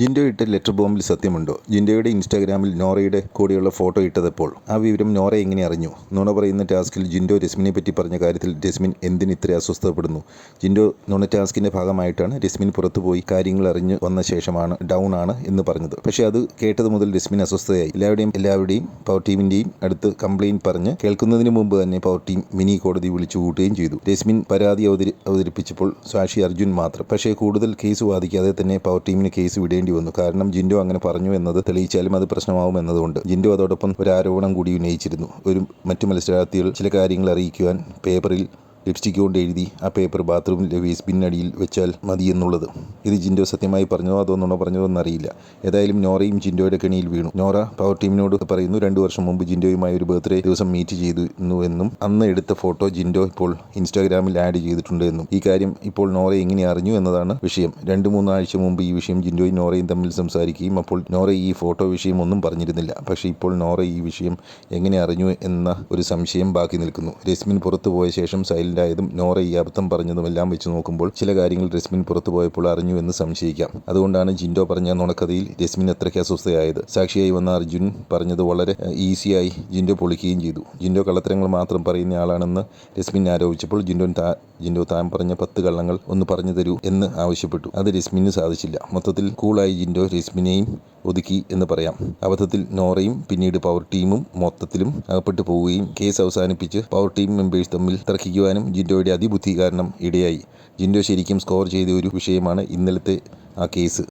ജിൻഡോ ഇട്ട ലെറ്റർ ബോംബിൽ സത്യമുണ്ടോ? ജിൻഡോയുടെ ഇൻസ്റ്റാഗ്രാമിൽ നോറയുടെ കൂടെയുള്ള ഫോട്ടോ ഇട്ടതപ്പോൾ ആ വിവരം നോറ എങ്ങനെ അറിഞ്ഞു? നുണ പറയുന്ന ടാസ്കിൽ ജിൻഡോ രസ്മിനെ പറ്റി പറഞ്ഞ കാര്യത്തിൽ രസ്മിൻ എന്തിന് ഇത്ര അസ്വസ്ഥപ്പെടുന്നു? ജിൻഡോ നുണ ടാസ്കിന്റെ ഭാഗമായിട്ടാണ് രസ്മിൻ പുറത്തുപോയി കാര്യങ്ങൾ അറിഞ്ഞു വന്ന ശേഷമാണ് ഡൗൺ ആണ് എന്ന് പറഞ്ഞത്. പക്ഷേ അത് കേട്ടത് മുതൽ രസ്മിൻ അസ്വസ്ഥയായി. എല്ലാവരുടെയും എല്ലാവരുടെയും പവർ ടീമിന്റെയും അടുത്ത് കംപ്ലയിന്റ് പറഞ്ഞ് കേൾക്കുന്നതിന് മുമ്പ് തന്നെ പവർ ടീം മിനി കോടതി വിളിച്ചു കൂട്ടുകയും ചെയ്തു. രസ്മിൻ പരാതി അവതരി അവതരിപ്പിച്ചപ്പോൾ സാക്ഷി അർജുൻ മാത്രം. പക്ഷേ കൂടുതൽ കേസ് വാദിക്കാതെ തന്നെ പവർ ടീമിന് കേസ് വിടേണ്ടി വന്നു. കാരണം ജിൻഡോ അങ്ങനെ പറഞ്ഞു എന്നത് തെളിയിച്ചാലും അത് പ്രശ്നമാവും എന്നതുകൊണ്ട്. ജിൻഡോ അതോടൊപ്പം ഒരു ആരോപണം കൂടി ഉന്നയിച്ചിരുന്നു. ഒരു മറ്റു മത്സരാർത്ഥികൾ ചില കാര്യങ്ങൾ അറിയിക്കുവാൻ പേപ്പറിൽ ലിപ്സ്റ്റിക് കൊണ്ട് എഴുതി ആ പേപ്പർ ബാത്റൂമിലെ വേസ്റ്റ് ബിന്നടിയിൽ വെച്ചാൽ മതി എന്നുള്ളത് ഇത് ജിൻഡോ സത്യമായി പറഞ്ഞോ അതോ നുണ പറഞ്ഞതോ എന്നറിയില്ല. ഏതായാലും നോറയും ജിൻഡോയുടെ കെണിയിൽ വീണു. നോറ പവർ ടീമിനോട് പറയുന്നു രണ്ടു വർഷം മുമ്പ് ജിൻഡോയുമായി ഒരു ബർത്ത്ഡേ ദിവസം മീറ്റ് ചെയ്തിരുന്നു എന്നും അന്ന് എടുത്ത ഫോട്ടോ ജിൻഡോ ഇപ്പോൾ ഇൻസ്റ്റാഗ്രാമിൽ ആഡ് ചെയ്തിട്ടുണ്ട് എന്നും. ഈ കാര്യം ഇപ്പോൾ നോറ എങ്ങനെ അറിഞ്ഞു എന്നതാണ് വിഷയം. രണ്ട് മൂന്നാഴ്ച മുമ്പ് ഈ വിഷയം ജിൻഡോയും നോറയും തമ്മിൽ സംസാരിക്കുകയും അപ്പോൾ നോറ ഈ ഫോട്ടോ വിഷയം ഒന്നും പറഞ്ഞിരുന്നില്ല. പക്ഷേ ഇപ്പോൾ നോറ ഈ വിഷയം എങ്ങനെ അറിഞ്ഞു എന്ന ഒരു സംശയം ബാക്കി നിൽക്കുന്നു. രശ്മിൻ പുറത്തു പോയ ശേഷം സൈലന്റ് ആയതും നോറ ഈ അബദ്ധം പറഞ്ഞതുമെല്ലാം വെച്ച് നോക്കുമ്പോൾ ചില കാര്യങ്ങൾ രസ്മിൻ പുറത്തു പോയപ്പോൾ അറിഞ്ഞു എന്ന് സംശയിക്കാം. അതുകൊണ്ടാണ് ജിൻഡോ പറഞ്ഞ നുണക്കഥയിൽ രശ്മിൻ അത്രയ്ക്ക് അസ്വസ്ഥയായത്. സാക്ഷിയായി വന്ന അർജുൻ പറഞ്ഞത് വളരെ ഈസിയായി ജിൻഡോ പൊളിക്കുകയും ചെയ്തു. ജിൻഡോ കള്ളത്തരങ്ങൾ മാത്രം പറയുന്ന ആളാണെന്ന് രസ്മിൻ ആരോപിച്ചപ്പോൾ ജിൻഡോ താ ജിൻഡോ താൻ പറഞ്ഞ പത്ത് കള്ളങ്ങൾ ഒന്ന് പറഞ്ഞു തരൂ എന്ന് ആവശ്യപ്പെട്ടു. അത് രശ്മിന് സാധിച്ചില്ല. മൊത്തത്തിൽ കൂളായി ജിൻഡോ രശ്മിനെയും ഒതുക്കി എന്ന് പറയാം. അബദ്ധത്തിൽ നോറയും പിന്നീട് പവർ ടീമും മൊത്തത്തിലും അകപ്പെട്ടു പോവുകയും കേസ് അവസാനിപ്പിച്ച് പവർ ടീം മെമ്പേഴ്സ് തമ്മിൽ തർക്കിക്കുവാനും ജിൻഡോയുടെ അതിബുദ്ധി കാരണം ഇടയായി. ജിൻഡോ ശരിക്കും സ്കോർ ചെയ്ത ഒരു വിഷയമാണ് ഇന്നലത്തെ ആ കേസ്